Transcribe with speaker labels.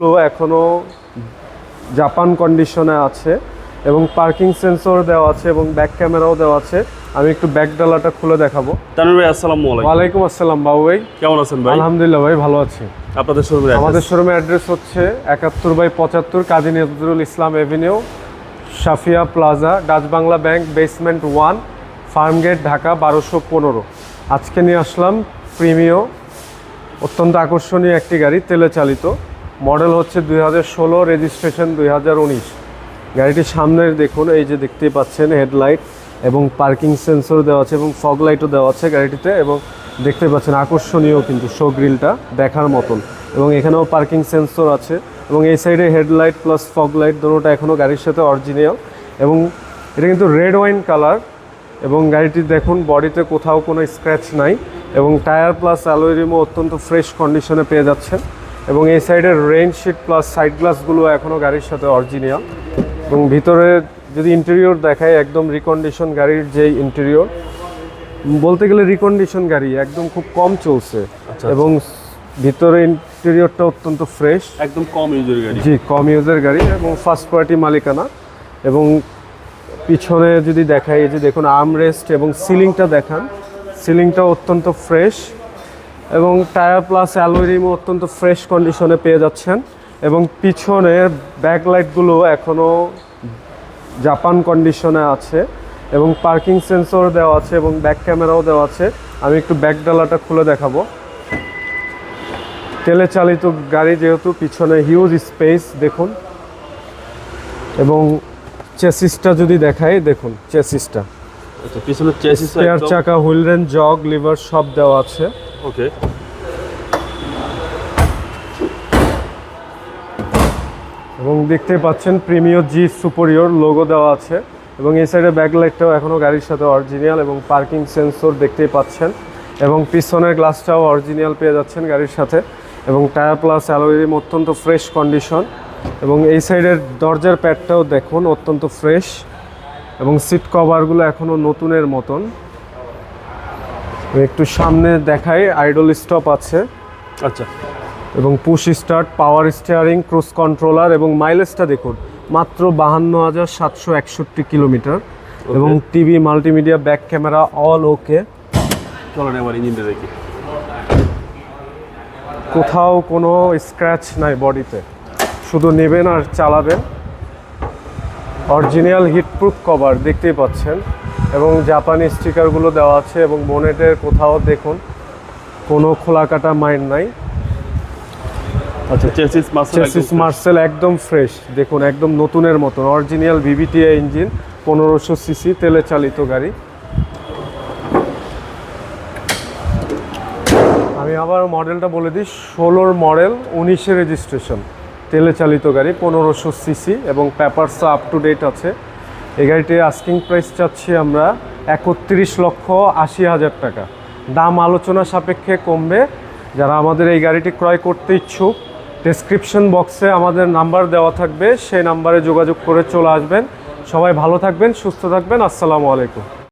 Speaker 1: গুলো এখনও জাপান কন্ডিশনে আছে এবং পার্কিং সেন্সর দেওয়া আছে এবং ব্যাক ক্যামেরাও দেওয়া আছে। আমি একটু ব্যাক ডালাটা খুলে দেখাবো।
Speaker 2: তানভীর ভাই আসসালামু আলাইকুম।
Speaker 1: ওয়ালাইকুম আসসালাম বাবু ভাই।
Speaker 2: কেমন আছেন ভাই?
Speaker 1: আলহামদুলিল্লাহ ভাই ভালো আছি।
Speaker 2: আপনাদের শোরুমে
Speaker 1: আমাদের শোরুমের অ্যাড্রেস হচ্ছে একাত্তর বাই পঁচাত্তর Kazi Nazrul Islam avenue Safia plaza Dutch Bangla bank basement one Farmgate Dhaka বারোশো পনেরো। আজকে নিয়ে আসলাম প্রিমিও অত্যন্ত আকর্ষণীয় একটি গাড়ি তেলে চালিত। মডেল হচ্ছে দুই হাজার ষোলো রেজিস্ট্রেশন দুই হাজার উনিশ। গাড়িটির সামনের দেখুন, এই যে দেখতেই পাচ্ছেন হেডলাইট এবং পার্কিং সেন্সর দেওয়া আছে এবং ফগ লাইটও দেওয়া আছে গাড়িটিতে এবং দেখতে পাচ্ছেন, আকর্ষণীয় কিন্তু শো গ্রিলটা দেখার মতন। এবং এখানেও পার্কিং সেন্সর আছে এবং এই সাইডে হেডলাইট প্লাস ফগ লাইট দুটোটা এখনও গাড়ির সাথে অরিজিনাল এবং এটা কিন্তু রেড ওয়াইন কালার এবং গাড়িটি দেখুন বডিতে কোথাও কোনো স্ক্র্যাচ নাই এবং টায়ার প্লাস অ্যালোরিমও অত্যন্ত ফ্রেশ কন্ডিশনে পেয়ে যাচ্ছেন। এবং এই সাইডের রেইন শিট প্লাস সাইড গ্লাসগুলো এখনও গাড়ির সাথে অরিজিনাল এবং ভিতরে যদি ইন্টেরিয়র দেখায় একদম রিকন্ডিশন গাড়ির যে ইন্টেরিয়র বলতে গেলে রিকন্ডিশন গাড়ি একদম খুব কম চলছে।
Speaker 2: আচ্ছা।
Speaker 1: এবং ভিতরে ইন্টেরিয়রটা অত্যন্ত ফ্রেশ
Speaker 2: একদম কম ইউজের গাড়ি।
Speaker 1: জি কম ইউজের গাড়ি এবং ফার্স্ট পার্টি মালিকানা। এবং পিছনে যদি দেখাই এই যে দেখুন আর্মরেস্ট এবং সিলিংটা দেখান। সিলিংটা অত্যন্ত ফ্রেশ এবং টায়ার প্লাস অ্যালোরিমও অত্যন্ত ফ্রেশ কন্ডিশনে পেয়ে যাচ্ছেন। এবং পিছনের ব্যাকলাইটগুলো এখনও জাপান কন্ডিশনে আছে এবং পার্কিং সেন্সর দেওয়া আছে এবং ব্যাক ক্যামেরাও দেওয়া আছে। আমি একটু ব্যাক ডালাটা খুলে দেখাবো। তেলে চালিত গাড়ি যেহেতু পিছনে হিউজ স্পেস দেখুন। এবং চেসিসটা যদি দেখাই দেখুন চেসিসটা
Speaker 2: আচ্ছা পিছনের চেসিস
Speaker 1: চাকা হুইল রেন জগ লিভার সব দেওয়া আছে।
Speaker 2: ওকে
Speaker 1: এবং দেখতে পাচ্ছেন প্রিমিয়র জি সুপেরিয়র লোগো দেওয়া আছে। এবং এই সাইডে ব্যাকলাইটটাও এখনও গাড়ির সাথে অরিজিনাল এবং পার্কিং সেন্সর দেখতেই পাচ্ছেন। এবং পিছনের গ্লাসটাও অরিজিনাল পেয়ে যাচ্ছেন গাড়ির সাথে। এবং টায়ার প্লাস অ্যালোরিম অত্যন্ত ফ্রেশ কন্ডিশন এবং এই সাইডের দরজার প্যাডটাও দেখুন, অত্যন্ত ফ্রেশ এবং সিট কভারগুলো এখনও নতুনের মতন। একটু সামনে দেখাই আইডল স্টপ আছে।
Speaker 2: আচ্ছা।
Speaker 1: এবং push start power steering cruise controller এবং মাইলেজটা দেখুন মাত্র বাহান্ন হাজার সাতশো একষট্টি কিলোমিটার। এবং TV multimedia back camera all okay
Speaker 2: চলেন এবার ইঞ্জিনটা দেখি।
Speaker 1: কোথাও কোনো স্ক্র্যাচ নাই বডিতে শুধু নেবেন আর চালাবেন। অরিজিনাল হিটপ্রুফ কভার দেখতেই পাচ্ছেন। এবং জাপানি স্টিকারগুলো দেওয়া আছে এবং বোনেটের কোথাও দেখুন কোনো খোলা কাটা মাইন্ড নাই।
Speaker 2: আচ্ছা চেসিস মাসেল
Speaker 1: চেসিস মার্সেল একদম ফ্রেশ দেখুন একদম নতুনের মতন অরিজিনাল ভিভিটিআই ইঞ্জিন পনেরোশো সিসি তেলে চালিত গাড়ি। আমি আবার মডেলটা বলে দিই ষোলোর মডেল উনিশে রেজিস্ট্রেশন তেলে চালিত গাড়ি পনেরোশো সিসি এবং পেপারসও আপ টু ডেট আছে। এই গাড়িটির আস্কিং প্রাইস চাচ্ছি আমরা একত্রিশ লক্ষ আশি হাজার টাকা। দাম আলোচনা সাপেক্ষে কমবে। যারা আমাদের এই গাড়িটি ক্রয় করতে ইচ্ছুক ডেসক্রিপশন বক্সে আমাদের নাম্বার দেওয়া থাকবে। সেই নাম্বারে যোগাযোগ করে চলে আসবেন। সবাই ভালো থাকবেন, সুস্থ থাকবেন। আসসালামু আলাইকুম।